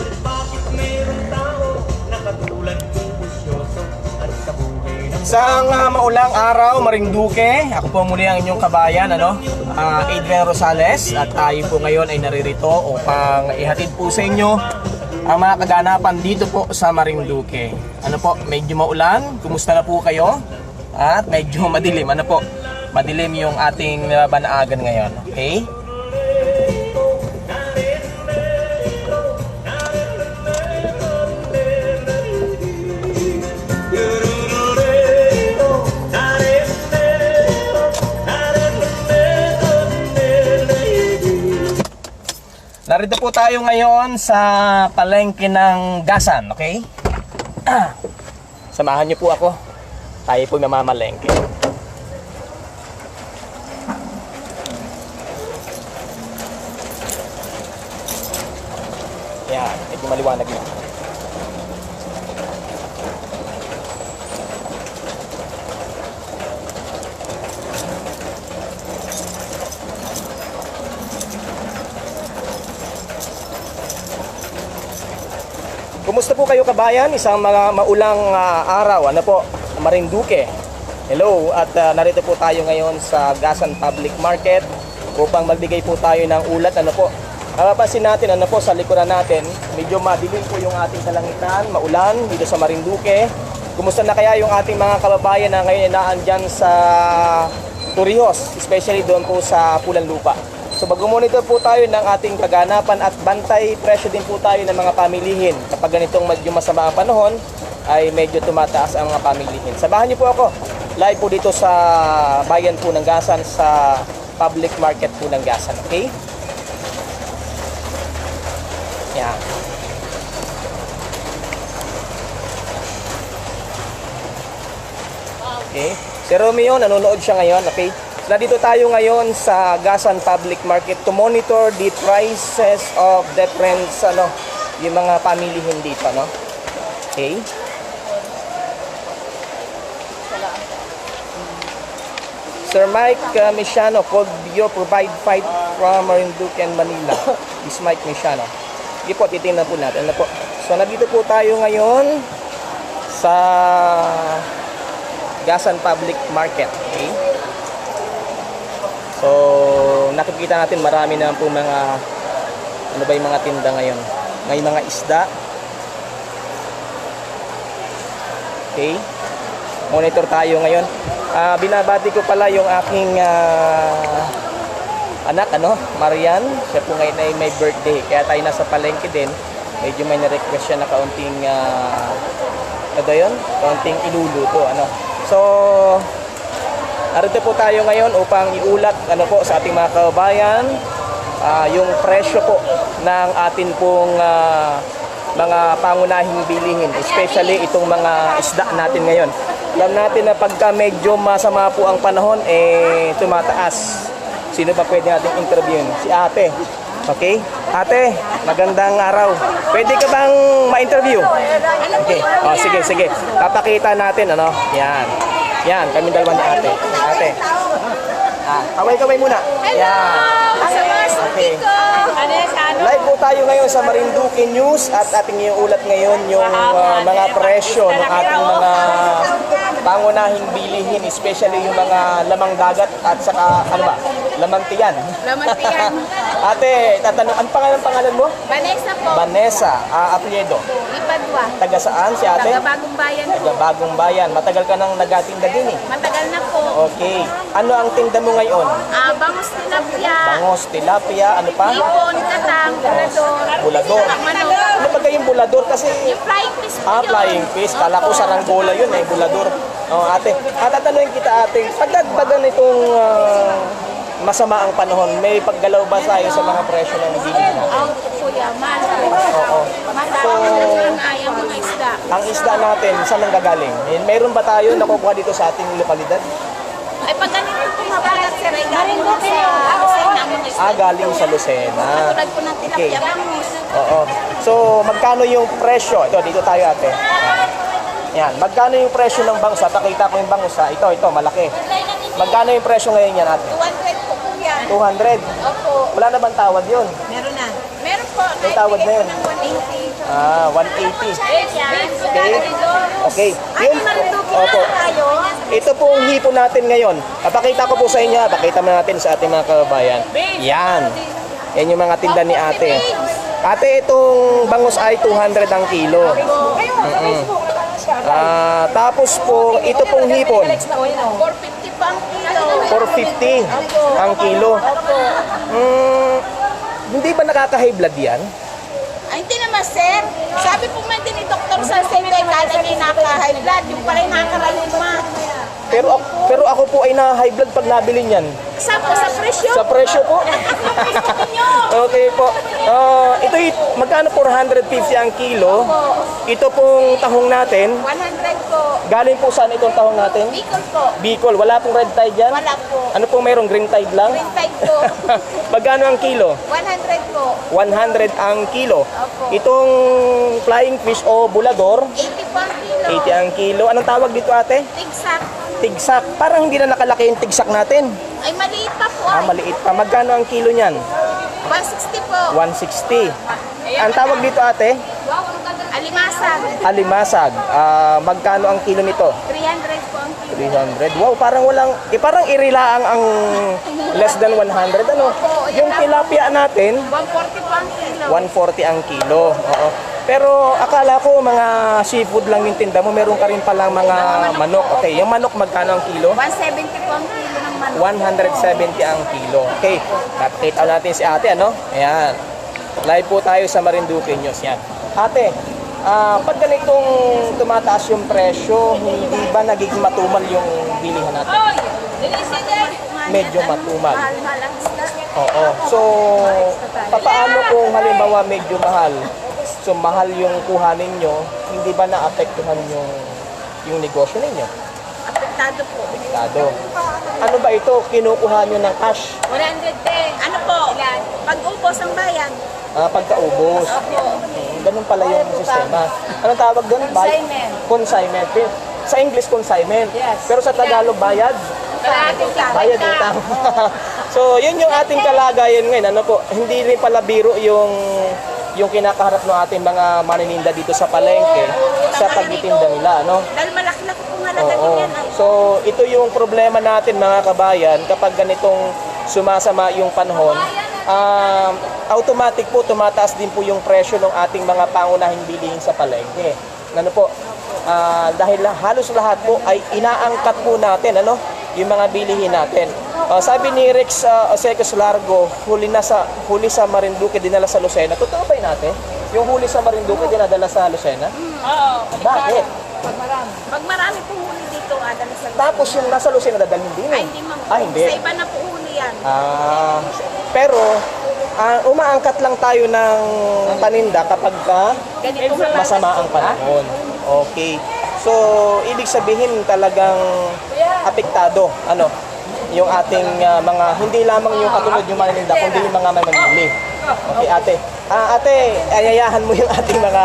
Ngunit bakit mayroong tao na katulad kong pusyoso at sa buhay ng Isang ah, maulang araw, Marinduque. Ako po muli ang inyong kabayan, ano? Ah, Adrian Rosales. At tayo po ngayon ay naririto upang ihatid po sa inyo ang mga kaganapan dito po sa Marinduque. Ano po, medyo maulan. Kumusta na po kayo? At medyo madilim. Ano po? Madilim yung ating ah, banaagan ngayon. Okay? Narito po tayo ngayon sa palengke ng Gasan, okay? Samahan niyo po ako. Tayo po mamamalengke. Yan, medyo maliwanag na. Kumusta po kayo kabayan? Isang mga maulang ah, araw, ano po, Marinduque. Hello, at ah, narito po tayo ngayon sa Gasan Public Market upang magbigay po tayo ng ulat, ano po. Mapapansin natin, ano po, sa likuran natin, medyo madilim po yung ating kalangitan, maulan dito sa Marinduque. Kumusta na kaya yung ating mga kababayan na ngayon ay naandyan sa Torrijos, especially doon po sa Pulan Lupa. So mag-monitor po tayo ng ating kaganapan at bantay presyo din po tayo ng mga pamilihin. Kapag ganitong medyo masama ang panahon, ay medyo tumataas ang mga pamilihin. Sabahan niyo po ako. Live po dito sa bayan po ng Gasan sa public market po ng Gasan. Okay? Yan. Okay. Si Romeo, nanonood siya ngayon. Okay. Nandito tayo ngayon sa Gasan Public Market to monitor the prices of different ano, yung mga pamilihin dito, no? Okay. Sir Mike uh, Mesiano called you provide fight from Marinduque and Manila. This Mike Mesiano. Hindi po, titingnan po natin. Ano po? So, nandito po tayo ngayon sa Gasan Public Market. Okay? So, nakikita natin marami na po mga ano ba yung mga tinda ngayon. May mga isda. Okay? Monitor tayo ngayon. Ah, binabati ko pala yung aking ah, anak, ano, Marian. Siya po ngayon ay may birthday. Kaya tayo nasa palengke din. Medyo may na-request siya na kaunting ah, ano yun? Kaunting iluluto, ano. So, narito po tayo ngayon upang iulat ano po sa ating mga kababayan ah, yung presyo po ng atin pong ah, mga pangunahing bilihin, especially itong mga isda natin ngayon. Alam natin na pagka medyo masama po ang panahon, eh tumataas. Sino pa pwede nating interviewin? Si ate. Okay? Ate, magandang araw. Pwede ka bang ma-interview? Okay. Oh, sige, sige. Papakita natin, ano? Yan. Yan, kami dalawa ni ate. Ate. Ah, kaway-kaway muna. Yan. Okay. Live po tayo ngayon sa Marinduque News at ating iulat ngayon yung ah, mga presyo ng ating mga pangunahing bilihin, especially yung mga lamang dagat at saka ano ba? Lamang tiyan. Lamantian. Ate, tatanong, ang pangalan pangalan mo? Vanessa po. Vanessa ah, Apriedo. Ipadwa. Taga saan si ate? Taga Bagong Bayan po. Taga Bagong Bayan. Matagal ka nang nagatinda din eh. Matagal na po. Okay. Ano ang tinda mo ngayon? Ah, bangus tilapia. Bangos, tilapia, ano pa? Ipon, katang, bulador. Bulador. Ano ba yung bulador? Kasi Yung flying fish po Ah, yun. flying fish. Kala ko saranggola yun eh, bulador. Oh, ate. At tatanungin kita ate, pagdagdagan itong ah, masama ang panahon, may paggalaw ba tayo sa mga presyo ng natin? Ang kuya, mahal po. Oo. Mahal So, ang ayaw mga isda. ang isda natin, saan ang gagaling? Eh, Mayroon ba tayo nakukuha dito sa ating lokalidad? Ay, pag ganito po mabalat sir, ay galing po sa Lucena. Ah, galing sa Lucena. Tulad po ng tilapia, Okay. bangus. Oo. So, magkano yung presyo? Ito, dito tayo ate. Yan. Magkano yung presyo ng bangus? Pakita ko yung bangus ha. Ito, ito, malaki. Magkano yung presyo ngayon yan ate? 200 po kuya. 200. Opo. Wala na bang tawad yun? Meron na. Meron po. May tawad na yun. Naibigay ko ng Ah, 180. Okay. Okay. Ay, Yung, opo. Ito pong hipo natin ngayon. Papakita ko po sa inyo, pakita mo natin sa ating mga kababayan. Yan. Yan yung mga tinda ni ate. Ate, itong bangus ay 200 ang kilo. Mm-mm. Ah, tapos po, ito pong hipon, 450 pang kilo. 450 ang kilo. Mm, hindi ba nakaka-high blood yan? Ay, naman, sir. Sabi po man din ni Dr. sa Sente, kala niya naka-high blood. Yung pala yung nakakalima. Pero, pero ako po ay na-high blood pag nabili niyan. Sa po, sa presyo. Sa presyo po. okay po. Ah, ito magkano 450 ang kilo. Ito pong tahong natin. 100 po. Galing po saan itong tahong natin? Bicol po. Bicol. Wala pong red tide dyan? Wala po. Ano pong mayroong green tide lang? Green tide po. magkano ang kilo? 100 po. 100 ang kilo. Opo. Itong flying fish o bulador, 80 pang kilo. 80 ang kilo. Anong tawag dito ate? Tigsak. Tigsak. Parang hindi na nakalaki yung tigsak natin. Ay, maliit pa po. Ah, maliit pa. Magkano ang kilo niyan? 160 po. 160. Ang tawag dito ate? Alimasag. Alimasag. Ah, magkano ang kilo nito? 300 po ang kilo. 300. Wow, parang walang, eh, parang irilaang ang less than 100. Ano? Yung tilapia natin, 140 po ang kilo. 140 ang kilo. Oo. Pero akala ko mga seafood lang yung tinda mo. Meron ka rin palang mga manok. Okay, yung manok magkano ang kilo? 170 po ang kilo ng manok. 170 ang kilo. Okay, nakita natin si ate, ano? Ayan. Live po tayo sa Marinduque News. Yan. Ate, ah pag ganitong tumataas yung presyo, hindi ba nagiging matumal yung bilihan natin? Medyo matumal. Ang isda. Oo. So, papaano kung halimbawa medyo mahal? So, mahal yung kuha ninyo, hindi ba naapektuhan yung yung negosyo ninyo? Apektado po. Apektado. Ano ba ito? Kinukuha nyo ng cash? 110. Ano po? Pag ubos ang bayan. Ah, pagkaubos. Opo. Hmm, Ganun pala yung sistema. Anong tawag doon? Consignment. Consignment. Sa English, consignment. Yes. Pero sa Tagalog, bayad? Bayad utang. so, yun yung ating kalagayan ngayon. Ano po, hindi rin pala biro yung yung kinakaharap ng ating mga manininda dito sa palengke sa pagtitinda nila, ano? Dahil malaki-laki pong halaga Oo. din yan. Ay, So, ito yung problema natin mga kabayan kapag ganitong sumasama yung panahon. Um, automatic po tumataas din po yung presyo ng ating mga pangunahing bilihin sa palengke. Ano po? Ah, dahil halos lahat po ay inaangkat po natin ano yung mga bilihin natin. Ah, sabi ni Rex uh, Osecos Largo, huli na sa huli sa Marinduque dinala sa Lucena. Totoo ba 'yun natin? Yung huli sa Marinduque dinadala sa Lucena? Oo. Bakit? Pag marami. Pag marami pong huli dito, adala sa Tapos yung nasa Lucena dadalhin din. Ay, eh. hindi ma'am. Ah, hindi. Sa iba na po huli yan. Ah, pero ah, umaangkat lang tayo ng paninda kapag ka masama ang panahon. Okay. So, ibig sabihin talagang apektado ano yung ating ah, mga hindi lamang yung katulad yung maninda kundi yung mga mamimili. Okay, ate. Ah, ate, ayayahan mo yung ating mga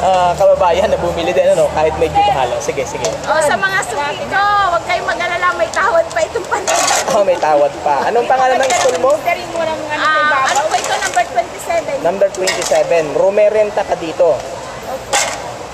ah, kababayan na bumili din ano kahit medyo mahal. Sige, sige. O, sa mga suki ko, huwag kayong mag-alala, may tawad pa itong paninda. Oh, may tawad pa. Anong pangalan ng school mo? Ah, ano po ito, number 27? Number 27, rumerenta ka dito.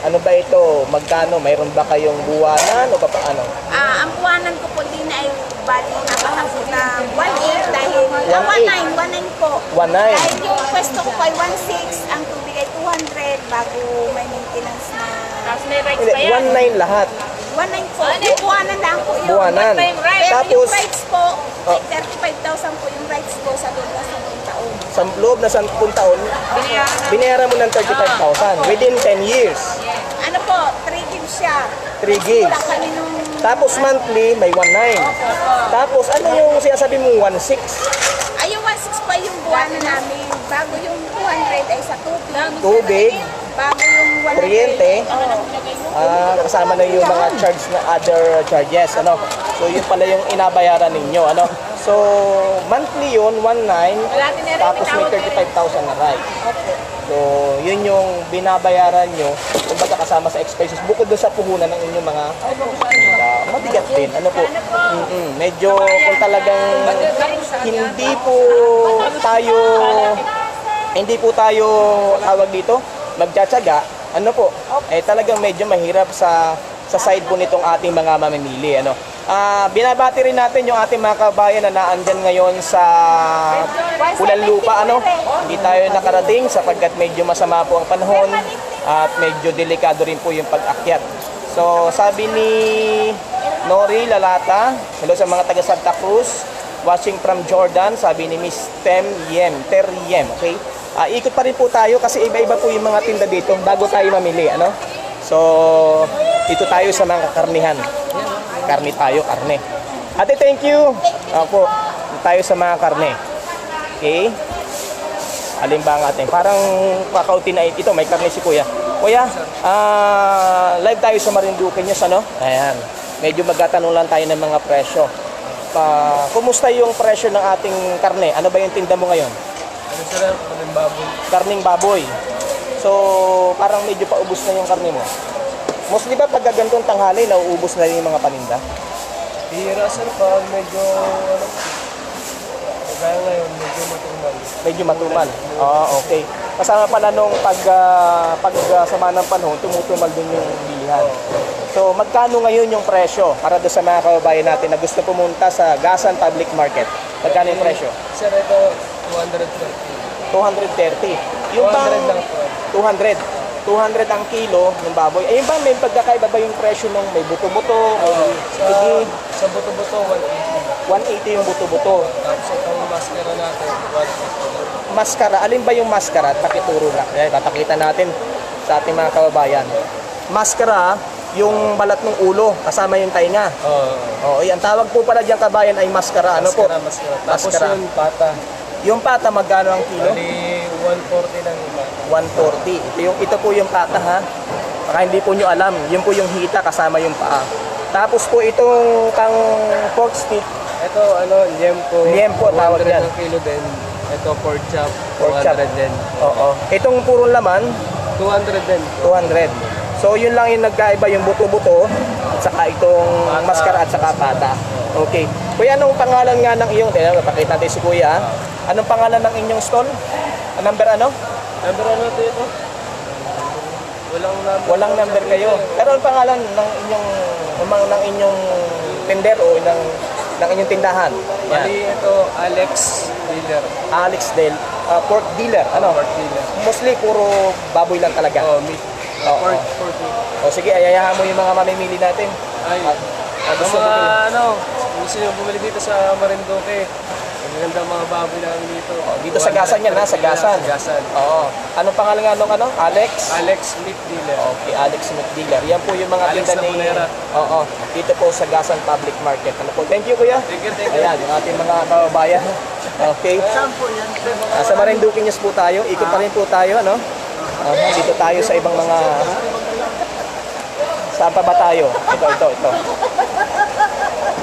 Ano ba ito? Magkano? Mayroon ba kayong buwanan o paano? Ah, ang buwanan ko po din ay bali napakasok na 1.8 dahil, ah, 1.9, 1.9 po. 1.9. Dahil yung pwesto ko po ay 1.6, ang tubig ay 200 bago may maintenance na. Tapos may rights Hindi, 1.9 lahat. 1.9 po. Yung buwanan lang po yun. Buwanan. Pero Tapos, yung rights po, Oh. ay 35,000 po yung rights ko sa loob ng 10 taon. sa loob na 10 taon, binayaran mo ng 35,000 within 10 years. Po, 3 gigs siya. 3 gigs. Wala kami nung... Tapos monthly, may 1.9. Tapos ano yung sinasabi mo 1.6? Ay, yung 1.6 pa yung buwanan namin. Bago yung 200 ay sa tubig. Tubig, Bago yung 100. kuryente, Oo. ah, kasama na yung mga charge na other charges. Ano? So yun pala yung inabayaran ninyo. Ano? So monthly yun, 1.9, tapos may 35,000 na right. So, yun yung binabayaran nyo, kumbaga kasama sa expenses, bukod doon sa puhunan ng inyong mga uh, mabigat din. Ano po? Mm-mm. Medyo kung talagang hindi po tayo hindi po tayo tawag dito, magtsatsaga, ano po, eh talagang medyo mahirap sa sa side po nitong ating mga mamimili. Ano? Ah, binabati rin natin yung ating mga kabayan na naandyan ngayon sa Pulan Lupa. Ano? Hindi tayo nakarating sapagkat medyo masama po ang panahon at medyo delikado rin po yung pag-akyat. So, sabi ni Nori Lalata, hello sa mga taga Santa Cruz, watching from Jordan, sabi ni Miss Tem Yem, Ter Yem, okay? Ah, ikot pa rin po tayo kasi iba-iba po yung mga tinda dito bago tayo mamili, ano? So, dito tayo sa mga karnihan. Karni tayo, karne. Ate, thank you. Opo, tayo sa mga karne. Okay? Alin ba ang ating? Parang pakauti na ito. May karne si Kuya. Kuya, ah, live tayo sa Marinduque News, ano? Ayan. Medyo magtatanong lang tayo ng mga presyo. Pa, kumusta yung presyo ng ating karne? Ano ba yung tinda mo ngayon? Ano sir, kaming baboy. Karning baboy. So, parang medyo paubos na yung karne mo. Mostly ba pag gantong tanghali, nauubos na rin yung mga paninda? Hira sir, pag medyo, ano, kaya ngayon, medyo matumal. Medyo matumal. Ah, okay. Kasama pala nung pag, ah, pag ah, sama ng panahon, tumutumal din yung bilihan. So, magkano ngayon yung presyo para doon sa mga kababayan natin na gusto pumunta sa Gasan Public Market? Magkano yung presyo? Sir, ito, 230. 230. Yung 200 bang- lang po. 200. 200 ang kilo ng baboy. Ayun ba, may pagkakaiba ba yung presyo ng may buto-buto, may Sa, sa buto-buto, 180. 180 yung buto-buto. Tapos itong maskara natin, 150. Maskara, alin ba yung maskara? At Pakituro lang. Ayan, papakita natin sa ating mga kababayan. Maskara, yung balat ng ulo, kasama yung tainga. Oo. Oo, ang tawag po pala diyang kabayan ay maskara. Ano po? Maskara, maskara. Tapos Maskara. yun, pata. Yung pata, magkano ang kilo? Bali, 140 lang iba. 140. Ito, yung, ito po yung pata ha. Baka hindi po nyo alam. Yun po yung hita kasama yung paa. Tapos po itong pang pork stick, Ito, ano, liempo. Liempo, tawag 100 yan. ang kilo din. Ito, pork chop. Pork 200 chop. din. oo. Itong purong laman, 200 din. 200. So yun lang yung nagkaiba yung buto-buto at saka itong Pata. maskara at saka pata. Okay. Kuya, anong pangalan nga ng iyong, teka, napakita natin si Kuya. Anong pangalan ng inyong stall? Number ano? Number ano ito ito? Walang number. Walang number kayo. Pero ang pangalan ng inyong umang ng inyong tender o ng ng inyong tindahan? Bali, ito, Alex Dealer. Alex Del, ah, pork dealer. Ano? Pork dealer. Mostly puro baboy lang talaga. Oh, meat. Oo. Pork, pork meat. O sige, ayayahan mo yung mga mamimili natin. Ay, Ah, ah, gusto mga, ano, gusto nyo bumili dito sa Marinduque. Ang ganda mga baboy namin dito. Oh, dito sa Gasan yan, ha? Sa Gasan. Sa Gasan. Oo. Anong pangalan nga nung ano? Alex? Alex Meat Dealer. Okay, Alex Smith Dealer. Yan po yung mga Alex tinda ni... Labonera. Oo. Dito po sa Gasan Public Market. Ano po? Thank you, kuya. Thank you, thank you. Ayan, yung ating mga kababayan. Okay. Ah, sa Marinduque News po tayo. Ikot pa rin po tayo, ano? Aha, dito tayo sa ibang mga... Saan pa ba tayo? Ito, ito, ito.